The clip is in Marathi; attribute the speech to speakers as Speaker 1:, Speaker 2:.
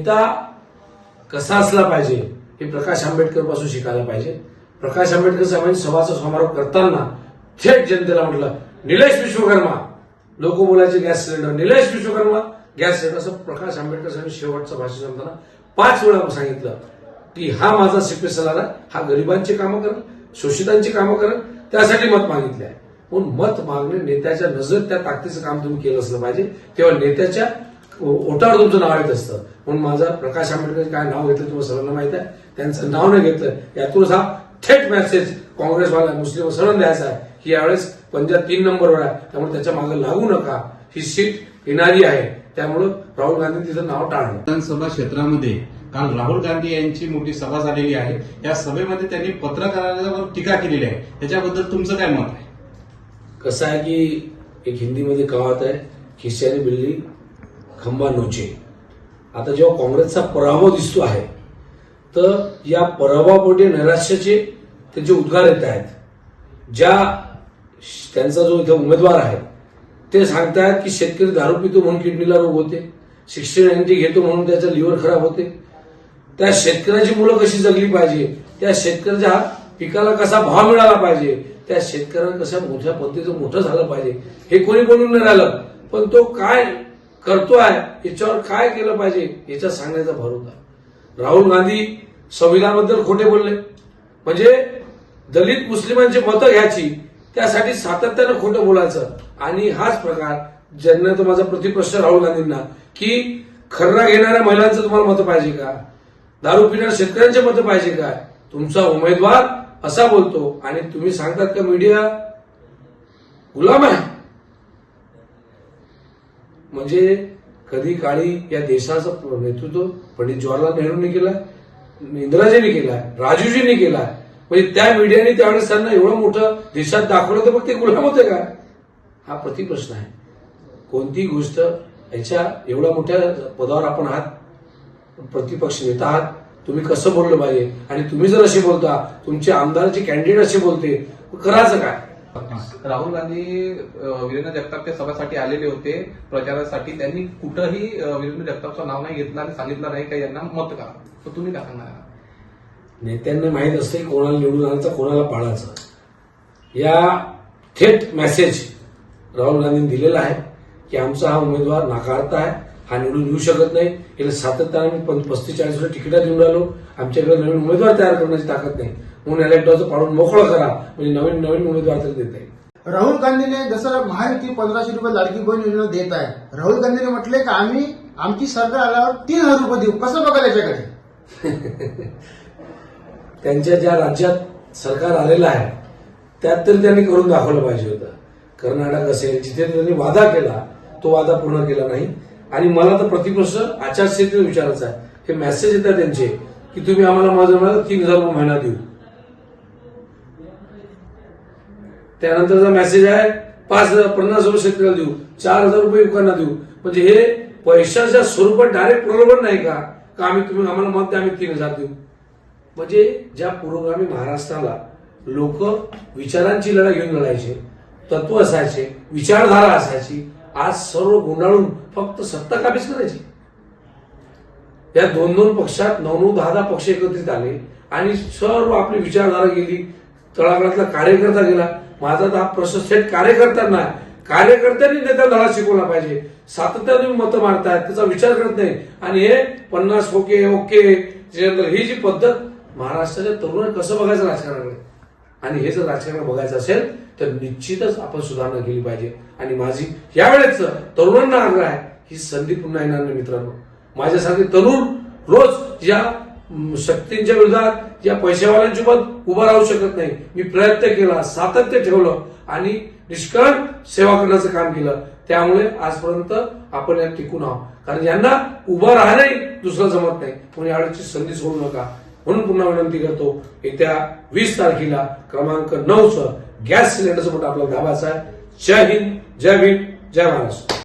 Speaker 1: नेता कसा असला पाहिजे हे प्रकाश आंबेडकरपासून शिकायला पाहिजे. प्रकाश आंबेडकर साहेबांनी सभाचा समारोप करताना थेट जनतेला म्हटलं निलेश विश्वकर्मा. लोक बोलायचे gas cylinder. Nilesh Vishwakarma. Gas cylinder. असं प्रकाश आंबेडकर साहेबांनी शेवटचं भाषण सांगताना पाच वेळा सांगितलं की हा माझा सीपी सलारा हा गरिबांची कामं करेल शोषितांची कामं करेल त्यासाठी मत मागितले आहे. म्हणून मत मागणे नेत्याच्या नजर त्या ताकदीचं काम तुम्ही केलं असलं पाहिजे. तेव्हा नेत्याच्या ओटावर तुमचं नाव येत असतं. म्हणून माझं प्रकाश आंबेडकर काय नाव घेतलं तुम्हाला सर्वांना माहीत आहे? त्यांचं नाव नाही घेतलं यातूनच हा थेट मेसेज काँग्रेसवाला मुस्लिम सरण द्यायचा आहे. की यावेळेस पंजाब तीन नंबरवर आहे. त्यामुळे त्याच्यामागे लागू नका. ही सीट येणारी आहे. त्यामुळं राहुल गांधी तिचं नाव टाळणं.
Speaker 2: विधानसभा क्षेत्रामध्ये काल राहुल गांधी यांची मोठी सभा झालेली आहे. या सभेमध्ये त्यांनी पत्रकारांवर टीका केलेली आहे. त्याच्याबद्दल तुमचं काय मत आहे?
Speaker 1: कसं आहे की एक हिंदीमध्ये कहावत आहे खिश्यानी बिल्ली खंबा आता जेव्हा काँग्रेसचा पराभव दिसतो आहे तर या पराभवापोटी नैराश्याचे त्यांचे उद्गार येत आहेत ज्या त्यांचा जो इथे उमेदवार आहे ते सांगतायत की शेतकरी दारू पितो म्हणून किडनीला रोग होते शिक्षण यांची घेतो म्हणून त्याचं लिव्हर खराब होते. त्या शेतकऱ्याची मुलं कशी जगली पाहिजे? त्या शेतकऱ्याच्या पिकाला कसा भाव मिळाला पाहिजे? त्या शेतकऱ्याला कशा मोठ्या पद्धतीचं मोठं झालं पाहिजे? हे कोणी बोलून नाही राहिलं. पण तो काय करतोय याच्यावर काय केलं पाहिजे याचा सांगण्याचा भर होता. राहुल गांधी संविधानबद्दल खोटे बोलले. म्हणजे दलित मुस्लिमांची मतं घ्यायची त्यासाठी सातत्यानं खोटं बोलायचं. आणि हाच प्रकार ज्यांना तर माझा प्रतिप्रश्न राहुल गांधींना की खर्रा घेणाऱ्या महिलांचं तुम्हाला मतं पाहिजे का? दारू पिणाऱ्या शेतकऱ्यांचे मतं पाहिजे काय तुमचा उमेदवार असा बोलतो. आणि तुम्ही सांगतात का मीडिया गुलाम आहे. म्हणजे कधी काळी या देशाचं नेतृत्व पंडित जवाहरलाल नेहरूंनी केलं इंदिराजींनी केलाय राजूजींनी केलाय म्हणजे त्या मीडियाने त्यावेळेस त्यांना एवढं मोठं देशात दाखवलं तर मग ते गुलाम होते का? हा प्रतिप्रश्न आहे. कोणती गोष्ट याच्या एवढ्या मोठ्या पदावर आपण आहात? प्रतिपक्ष नेता आहात? तुम्ही कसं बोललं पाहिजे? आणि तुम्ही जर असे बोलता तुमचे आमदाराचे कॅन्डिडेट असे बोलते करायचं काय?
Speaker 3: राहुल गांधी वीरेंद्र जगतापच्या सभेसाठी आलेले होते. प्रचारासाठी त्यांनी कुठंही वीरेंद्र जगतापचं नाव नाही घेतलं आणि सांगितलं नाही का यांना मत करा. तर तुम्ही काय सांगणार
Speaker 1: नेत्यांना माहीत असते कोणाला निवडून आणायचं कोणाला पाळायचं या थेट मेसेज राहुल गांधींनी दिलेला आहे की आमचा हा उमेदवार नाकारता आहे. हा निवडून येऊ शकत नाही. गेल्या सातत्याने मी पं- पस्तीस चाळीस वर्ष तिकिटा देऊन राहिलो. आमच्याकडे नवीन उमेदवार तयार करण्याची ताकद नाही. म्हणून इलेक्टॉचं पाडून मोकळं करा. म्हणजे नवीन नवीन उमेदवार तरी देता येईल
Speaker 4: राहुल गांधीने जसं महायुती पंधराशे रुपये लाडकी बहीण योजना देत आहे राहुल गांधीने म्हटले की आम्ही आमची सरकार आल्यावर तीन हजार रुपये देऊ. कसं बघायला याच्याकडे?
Speaker 1: त्यांच्या ज्या राज्यात सरकार आलेलं आहे त्यात तरी त्यांनी करून दाखवलं पाहिजे होतं. कर्नाटक असेल जिथे त्यांनी वादा केला तो वादा पूर्ण केला नाही. आणि मला तर प्रतिप्रश्न आचारसंहितेत विचारायचा आहे. हे मेसेज येतात त्यांचे की तुम्ही आम्हाला माझं म्हणाल तीन हजार रुपये महिना देऊ. त्यानंतरचा मेसेज आहे पाच हजार पन्नास रुपये शेतकऱ्याला देऊ चार हजार रुपये युवकांना देऊ. म्हणजे हे पैशाच्या स्वरूपात डायरेक्ट प्रलोभन नाही का? का आम्ही तुम्ही आम्हाला मत द्या आम्ही तीन हजार देऊ? म्हणजे ज्या पुरोगामी महाराष्ट्राला लोक विचारांची लढाई घेऊन लढायचे तत्व असायचे विचारधारा असायची आज सर्व गुंडाळून फक्त सत्ता काबीज करायची. या दोन दोन पक्षात नऊ नऊ दहा दहा पक्ष एकत्रित आले आणि सर्व आपली विचारधारा गेली. तळागाळातला कार्यकर्ता गेला. माझा तर हा प्रश्न थेट कार्यकर्त्यांना कार्यकर्त्यांनी नेत्या धडा शिकवला पाहिजे. सातत्याने मतं मारतायत त्याचा विचार करत नाही. आणि हे पन्नास ओके ओके त्याच्यानंतर ही जी पद्धत महाराष्ट्राच्या तरुण कसं बघायचं राजकारणाकडे? आणि हे जर राजकारण बघायचं असेल तर निश्चितच आपण सुधारणा केली पाहिजे. आणि माझी यावेळेच तरुणांना आग्रह आहे ही संधी पुन्हा येणार नाही मित्रांनो. माझ्यासारखे तरुण रोज या शक्तींच्या विरोधात या पैशावाल्यांच्या सोबत उभा राहू शकत नाही. मी प्रयत्न केला सातत्य ठेवलं आणि निष्कळ सेवा करण्याचं काम केलं. त्यामुळे आजपर्यंत आपण यात टिकून आहोत. कारण यांना उभं राहणंही दुसरं जमत नाही. म्हणून यावेळेची संधी सोडू नका. म्हणून पुन्हा विनंती करतो येत्या वीस तारखेला क्रमांक नऊचं गॅस सिलेंडरचं मोठं आपल्याला दाबायचं आहे. जय हिंद जय भीम जय महाराष्ट्र.